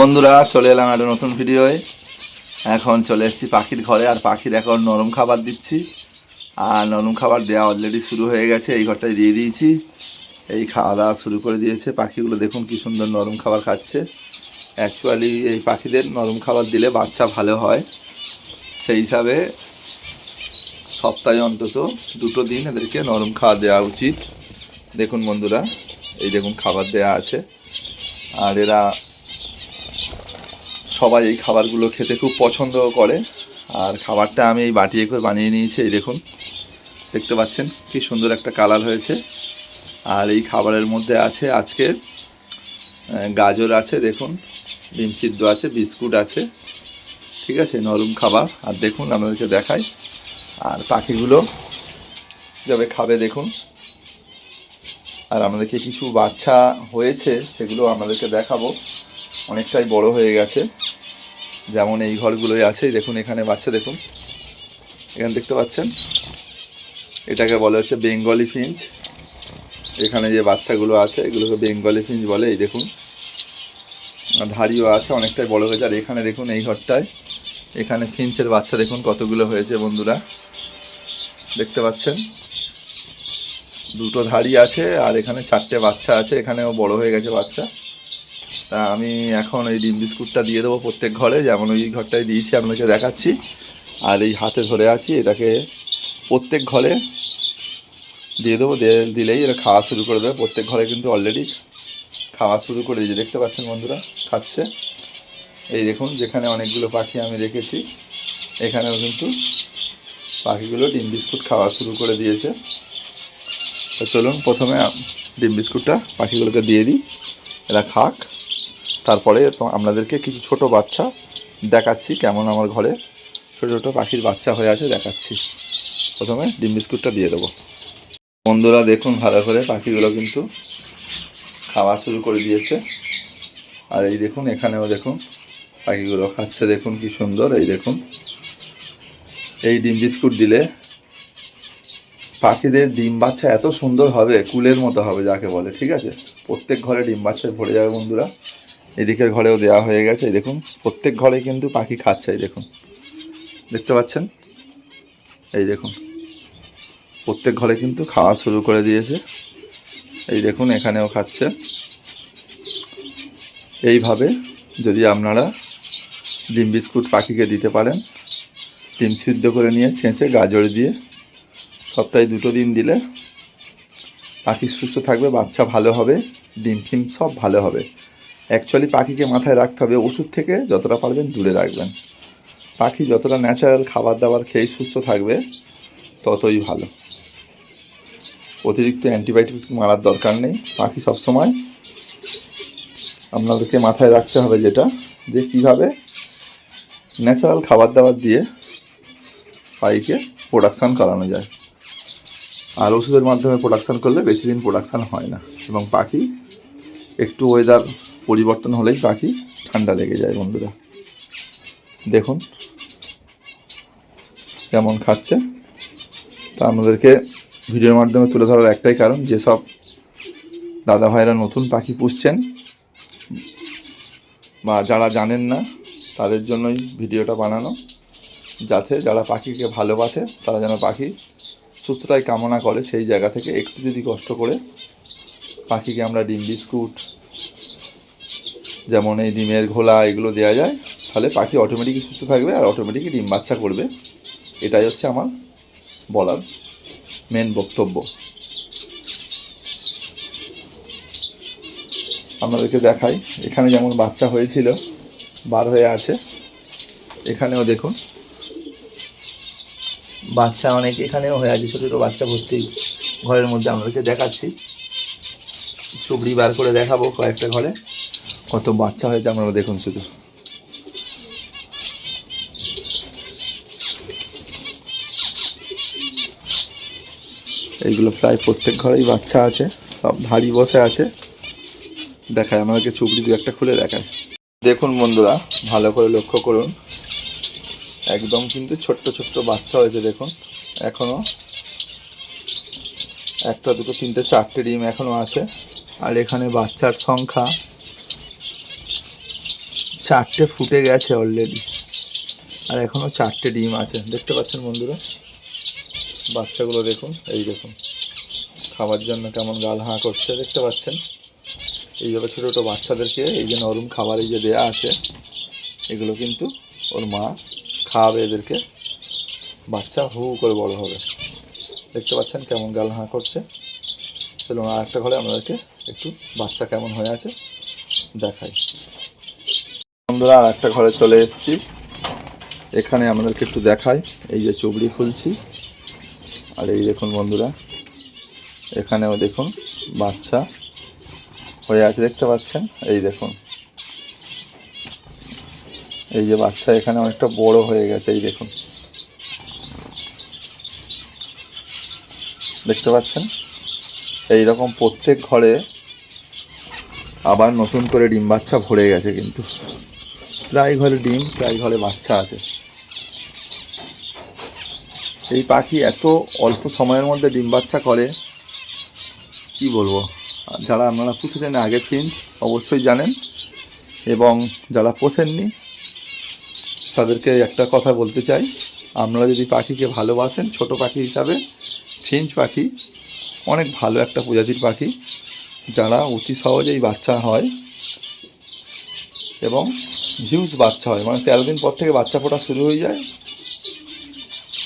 বন্ধুরা, চলে এলাম একটা নতুন ভিডিওয়ে এখন চলে এসেছি পাখির ঘরে, আর পাখির এখন নরম খাবার দিচ্ছি। আর নরম খাবার দেওয়া অলরেডি শুরু হয়ে গেছে, এই ঘরটায় দিয়ে দিয়েছি। এই খাওয়া দাওয়া শুরু করে দিয়েছে। পাখিগুলো দেখুন কি সুন্দর নরম খাবার খাচ্ছে। অ্যাকচুয়ালি এই পাখিদের নরম খাবার দিলে বাচ্চা ভালো হয়। সেই হিসাবে সপ্তাহে অন্তত দুটো দিন এদেরকে নরম খাবার দেওয়া উচিত। দেখুন বন্ধুরা, এই দেখুন খাবার দেওয়া আছে। আর এরা সবাই এই খাবারগুলো খেতে খুব পছন্দ করে। আর খাবারটা আমি এই বাটিয়ে করে বানিয়ে নিয়েছি, এই দেখুন। দেখতে পাচ্ছেন কি সুন্দর একটা কালার হয়েছে। আর এই খাবারের মধ্যে আছে আজকে গাজর আছে, দেখুন। ডিম সিদ্ধ আছে, বিস্কুট আছে। ঠিক আছে, নরম খাবার। আর দেখুন, আপনাদেরকে দেখাই। আর পাখিগুলো যাবে খাবে, দেখুন। আর আমাদেরকে কিছু বাচ্চা হয়েছে, সেগুলো আমাদেরকে দেখাবো। অনেকটাই বড় হয়ে গেছে। যেমন এই ঘরগুলোই আছে দেখুন, এখানে বাচ্চা, দেখুন। এখানে দেখতে পাচ্ছেন? এটাকে বলে হচ্ছে বেঙ্গলি ফিঞ্চ। এখানে যে বাচ্চাগুলো আছে, এগুলোকে বেঙ্গলি ফিঞ্চ বলে এই দেখুন ধাড়িও আছে, অনেকটাই বড় হয়েছে। আর এখানে দেখুন, এই ঘরটায়, এখানে ফিঞ্চের বাচ্চা, দেখুন, কতগুলো হয়েছে বন্ধুরা। দেখতে পাচ্ছেন? দুটো ধাড়ি আছে, আর এখানে চারটে বাচ্চা আছে। এখানেও বড় হয়ে গেছে বাচ্চা। তা আমি এখন এই ডিম বিস্কুটটা দিয়ে দেবো প্রত্যেক ঘরে, যেমন ওই ঘরটায় দিয়েছি, আপনাকে দেখাচ্ছি। আর এই হাতে ধরে আছি, এটাকে প্রত্যেক ঘরে দিয়ে দেবো দিলেই এরা খাওয়া শুরু করে দেবে। প্রত্যেক ঘরে কিন্তু অলরেডি খাওয়া শুরু করে দিয়েছে। দেখতে পাচ্ছেন বন্ধুরা, খাচ্ছে। এই দেখুন, যেখানে অনেকগুলো পাখি আমি রেখেছি, এখানেও কিন্তু পাখিগুলো ডিম বিস্কুট খাওয়া শুরু করে দিয়েছে। তো চলুন, প্রথমে ডিম বিস্কুটটা পাখিগুলোকে দিয়ে দিই। এরা খাক। তারপরে আপনাদেরকে কিছু ছোট বাচ্চা দেখাচ্ছি কেমন আমার ঘরে। ছোটো ছোটো পাখির বাচ্চা হয়ে আছে, দেখাচ্ছি। প্রথমে ডিম বিস্কুটটা দিয়ে দেবো। বন্ধুরা, দেখুন ভালো করে পাখিগুলো কিন্তু খাওয়া শুরু করে দিয়েছে। আর এই দেখুন, এখানেও দেখুন পাখিগুলো খাচ্ছে। দেখুন কি সুন্দর, এই দেখুন। এই ডিম বিস্কুট দিলে পাখিদের ডিম বাচ্চা এত সুন্দর হবে, কুলের মতো হবে যাকে বলে, ঠিক আছে? প্রত্যেক ঘরে ডিম বাচ্চায় ভরে যাবে বন্ধুরা। এদিকের ঘরেও দেওয়া হয়ে গেছে, এই দেখুন, প্রত্যেক ঘরে কিন্তু পাখি খাচ্ছে, এই দেখুন। দেখতে পাচ্ছেন? এই দেখুন, প্রত্যেক ঘরে কিন্তু খাওয়া শুরু করে দিয়েছে। এই দেখুন, এখানেও খাচ্ছে। এইভাবে যদি আপনারা ডিম বিস্কুট পাখিকে দিতে পারেন, ডিম সিদ্ধ করে নিয়ে ছেঁচে গাজর দিয়ে সপ্তাহে দুটো দিন দিলে পাখি সুস্থ থাকবে, বাচ্চা ভালো হবে, ডিম ফিম সব ভালো হবে। অ্যাকচুয়ালি পাখিকে মাথায় রাখতে হবে ওষুধ থেকে, যতটা পারবেন দূরে রাখবেন। পাখি যতটা ন্যাচারাল খাবার দাবার খেয়ে সুস্থ থাকবে, ততই ভালো। অতিরিক্ত অ্যান্টিবায়োটিক মারার দরকার নেই। পাখি সবসময় আপনাদেরকে মাথায় রাখতে হবে যেটা, যে কীভাবে ন্যাচারাল খাবার দাবার দিয়ে পাখিকে প্রোডাকশান করানো যায়। আর ওষুধের মাধ্যমে প্রোডাকশান করলে বেশি দিন প্রোডাকশান হয় না। এবং পাখি একটু ওয়েদার পরিবর্তন হলেই পাখি ঠান্ডা লেগে যায় বন্ধুরা। দেখুন, কেমন খাচ্ছে। তা আমাদেরকে ভিডিওর মাধ্যমে তুলে ধরার একটাই কারণ, যেসব দাদা ভাইরা নতুন পাখি পুষছেন, বা যারা জানেন না, তাদের জন্যই ভিডিওটা বানানো, যাতে যারা পাখিকে ভালোবাসে, তারা যেন পাখি সুস্থটাই কামনা করে, সেই জায়গা থেকে একটু যদি কষ্ট করে পাখিকে আমরা ডিম, বিস্কুট যেমন এই ডিমের ঘোলা এগুলো দেওয়া যায়, তাহলে পাখি অটোমেটিকই সুস্থ থাকবে আর অটোমেটিকই ডিম বাচ্চা করবে। এটাই হচ্ছে আমার বলার মেন বক্তব্য। আপনাদেরকে দেখাই, এখানে যেমন বাচ্চা হয়েছিল, বার হয়ে আছে, এখানেও দেখুন। বাচ্চা অনেক, এখানেও হয়ে আছে, ছোটো ছোটো বাচ্চা ভর্তি ঘরের মধ্যে। আপনাদেরকে দেখাচ্ছি। চুবড়ি বার করে দেখাবো কয়েকটা ঘরে। কত বাচ্চা হয়েছে আপনারা দেখুন শুধু। এইগুলো প্রায় প্রত্যেক ঘরেই বাচ্চা আছে, সব ভারী বসে আছে। দেখায় আমাদেরকে চুবড়ি দু একটা খুলে দেখায়। দেখুন বন্ধুরা, ভালো করে লক্ষ্য করুন। একদম কিন্তু ছোট্ট ছোট্ট বাচ্চা হয়েছে, দেখুন। এখনও একটা, দুটো, তিনটে, চারটে ডিম এখনও আছে। আর এখানে বাচ্চার সংখ্যা চারটে ফুটে গেছে অলরেডি আর এখনও চারটে ডিম আছে। দেখতে পাচ্ছেন বন্ধুরা? বাচ্চাগুলো দেখুন, এই দেখুন। খাবার জন্য কেমন গাল হাঁ করছে, দেখতে পাচ্ছেন? এইভাবে ছোটো ছোটো বাচ্চাদেরকে এই যে নরম খাবার এই যে দেয়া আছে, এগুলো কিন্তু ওর মা খাওয়াবে এদেরকে। বাচ্চা হু করে বড় হবে। দেখতে পাচ্ছেন কেমন গাল হাঁ করছে? চলুন আর একটা ঘরে আমাদেরকে একটু বাচ্চা কেমন হয়ে আছে দেখাই। বন্ধুরা, আর একটা ঘরে চলে এসেছি। এখানে আমাদেরকে একটু দেখাই, এই যে চুবড়ি খুলছি আর এই দেখুন বন্ধুরা, এখানেও দেখুন বাচ্চা হয়ে আছে, দেখতে পাচ্ছেন? এই দেখুন। এই যে বাচ্চা এখানে অনেকটা বড় হয়ে গেছে, এই দেখুন। দেখতে পাচ্ছেন? এই রকম প্রত্যেক ঘরে আবার নতুন করে ডিম বাচ্চা ভরে গেছে কিন্তু। প্রায় ঘরে ডিম, প্রায় ঘরে বাচ্চা আছে। এই পাখি এত অল্প সময়ের মধ্যে ডিম বাচ্চা করে, কি বলব? যারা আপনারা পুষেছেন আগে ফিঞ্চ, অবশ্যই জানেন। এবং যারা পোষেননি, তাদেরকে একটা কথা বলতে চাই। আপনারা যদি পাখিকে ভালোবাসেন, ছোট পাখি হিসাবে, ফিঞ্চ পাখি অনেক ভালো একটা প্রজাতির পাখি। যারা অতি সহজেই বাচ্চা হয় এবং হিউজ বাচ্চা হয় মানে তেরো দিন পর থেকে বাচ্চা ফোটা শুরু হয়ে যায়।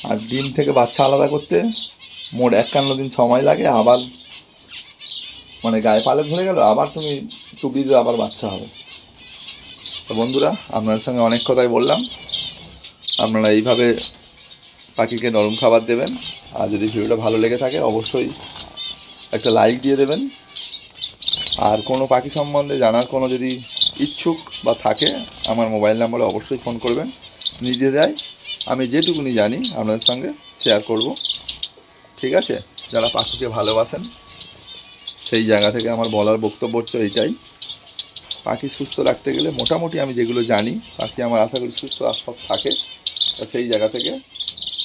আর ডিম থেকে বাচ্চা আলাদা করতে মোট একান্ন দিন সময় লাগে, আবার মানে গায়ে পালে ধরে গেল, আবার তুমি চুপি দিয়ে আবার বাচ্চা হবে। তো বন্ধুরা, আপনাদের সঙ্গে অনেক কথাই বললাম। আপনারা এইভাবে পাখিকে নরম খাবার দেবেন, আর যদি ভিডিওটা ভালো লেগে থাকে, অবশ্যই একটা লাইক দিয়ে দেবেন। আর কোনো পাখি সম্বন্ধে জানার কোনো যদি ইচ্ছুক বা থাকে, আমার মোবাইল নাম্বারে অবশ্যই ফোন করবেন। নিজেরাই আমি যেটুকুনি জানি আপনাদের সঙ্গে শেয়ার করব। ঠিক আছে? যারা পাখিকে ভালোবাসেন, সেই জায়গা থেকে আমার বলার বক্তব্য হচ্ছে এইটাই। পাখি সুস্থ রাখতে গেলে মোটামুটি আমি যেগুলো জানি, পাখি আমার আশা করি সুস্থ আর সব থাকে, তা সেই জায়গা থেকে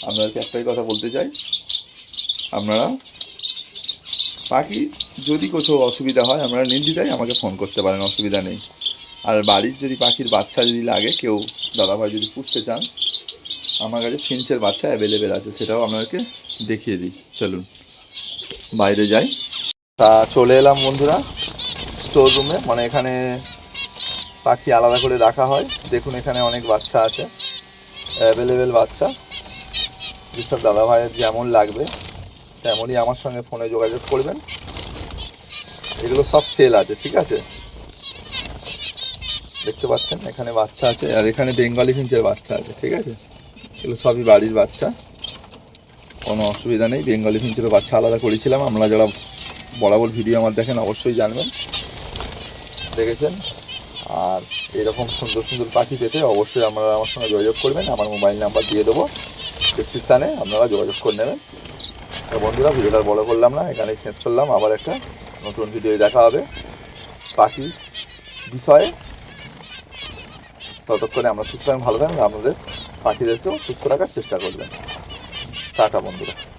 আপনাদেরকে একটাই কথা বলতে চাই। আপনারা পাখি যদি কোথাও অসুবিধা হয়, আপনারা নির্দ্বিধায় আমাকে ফোন করতে পারেন, অসুবিধা নেই। আর বাড়ির যদি পাখির বাচ্চা যদি লাগে, কেউ দাদাভাই যদি পুষতে চান, আমার কাছে ফিঞ্চের বাচ্চা অ্যাভেলেবেল আছে, সেটাও আপনাদেরকে দেখিয়ে দিই। চলুন, বাইরে যাই। তা চলে এলাম বন্ধুরা স্টোর রুমে মানে এখানে পাখি আলাদা করে রাখা হয়। দেখুন এখানে অনেক বাচ্চা আছে অ্যাভেলেবেল বাচ্চা। যেসব দাদা ভাইয়ের যেমন লাগবে, তেমনই আমার সঙ্গে ফোনে যোগাযোগ করবেন। এগুলো সব সেল আছে, ঠিক আছে? দেখতে পাচ্ছেন, এখানে বাচ্চা আছে আর এখানে বেঙ্গলি ফিঞ্চের বাচ্চা আছে, ঠিক আছে? এগুলো সবই বাড়ির বাচ্চা। কোনো অসুবিধা নেই, বেঙ্গলি ফিঞ্চেরও বাচ্চা আলাদা করেছিলাম। আমরা যারা বরাবর ভিডিও আমার দেখেন, অবশ্যই জানবেন। দেখেছেন? আর এরকম সুন্দর সুন্দর পাখি পেতে অবশ্যই আপনারা আমার সঙ্গে যোগাযোগ করবেন। আমার মোবাইল নাম্বার দিয়ে দেবো ডিসক্রিপশানে আপনারা যোগাযোগ করে নেবেন। তো বন্ধুরা, ভিডিওটা বড় করলাম না, এখানেই শেষ করলাম। আবার একটা নতুন ভিডিও দেখা হবে। পাখি বিষয়ে ততক্ষণে আমরা সুস্থ ভালো থাকবেন আপনাদের পাখিদেরকেও সুস্থ রাখার চেষ্টা করবেন। টাটা বন্ধুরা।